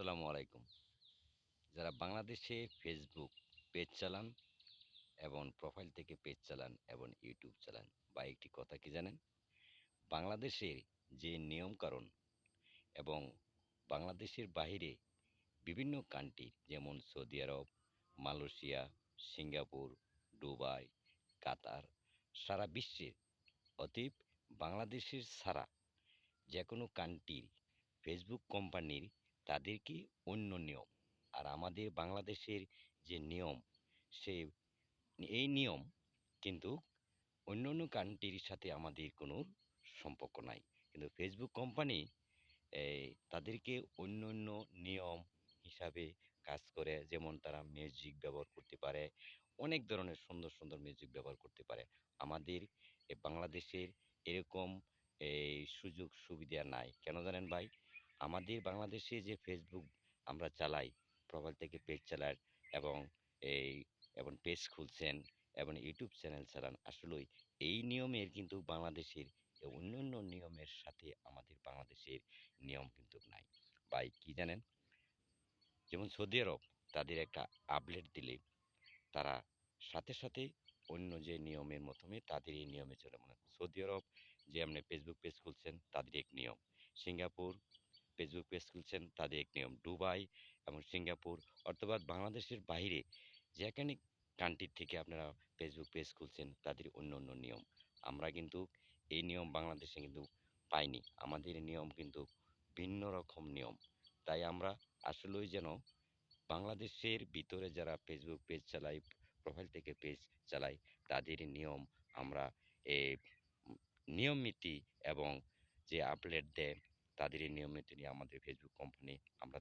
আসসালামু আলাইকুম। যারা বাংলাদেশে ফেসবুক পেজ চালান এবং প্রোফাইল থেকে পেজ চালান এবং ইউটিউব চালান, বা একটি কথা কি জানেন? বাংলাদেশের যে নিয়মকানুন এবং বাংলাদেশের বাইরে বিভিন্ন কান্ট্রি যেমন Saudi Arab, Malaysia, Singapore, Dubai, Qatar, সারা বিশ্বের অতীব বাংলাদেশের সারা যে কোনো কান্ট্রির ফেসবুক কোম্পানির তাদের কি অন্য নিয়ম? আর আমাদের বাংলাদেশের যে নিয়ম, সে এই নিয়ম কিন্তু অন্য অন্য কান্ট্রির সাথে আমাদের কোনো সম্পর্ক নাই। কিন্তু ফেসবুক কোম্পানি তাদেরকে অন্য অন্য নিয়ম হিসাবে কাজ করে। যেমন তারা মিউজিক ব্যবহার করতে পারে, অনেক ধরনের সুন্দর সুন্দর মিউজিক ব্যবহার করতে পারে। আমাদের বাংলাদেশের এরকম এই সুযোগ সুবিধা নাই। কেন জানেন ভাই? আমাদের বাংলাদেশে যে ফেসবুক আমরা চালাই প্রোফাইল থেকে পেজ চালান এবং এই, এবং পেজ খুলছেন এবং ইউটিউব চ্যানেল চালান, আসলেই এই নিয়মের কিন্তু বাংলাদেশের অন্য অন্য নিয়মের সাথে আমাদের বাংলাদেশের নিয়ম কিন্তু নাই। ভাই, কি জানেন? যেমন সৌদি আরব তাদের একটা আপডেট দিলে, তারা সাথে সাথে অন্য যে নিয়মের মাধ্যমে তাদের এই নিয়মে চলে। মানে সৌদি আরব যে আপনি ফেসবুক পেজ খুলছেন, তাদের এক নিয়ম সিঙ্গাপুর ফেসবুক পেজ খুলছেন, তাদের এক নিয়ম, দুবাই এবং সিঙ্গাপুর অর্থাৎ বাংলাদেশের বাইরে যেখানে কান্ট্রির থেকে আপনারা ফেসবুক পেজ খুলছেন, তাদের অন্য অন্য নিয়ম। আমরা কিন্তু এই নিয়ম বাংলাদেশে কিন্তু পাইনি। আমাদের নিয়ম কিন্তু ভিন্ন রকম নিয়ম। তাই আমরা আসলেই যেন বাংলাদেশের ভিতরে যারা ফেসবুক পেজ চালাই প্রোফাইল থেকে পেজ চালাই তাদের নিয়ম আমরা নিয়ম নীতি এবং যে আপডেট দেয় তাদের এই নিয়ম নীতি নিয়ে আমাদের ফেসবুক কোম্পানি আমরা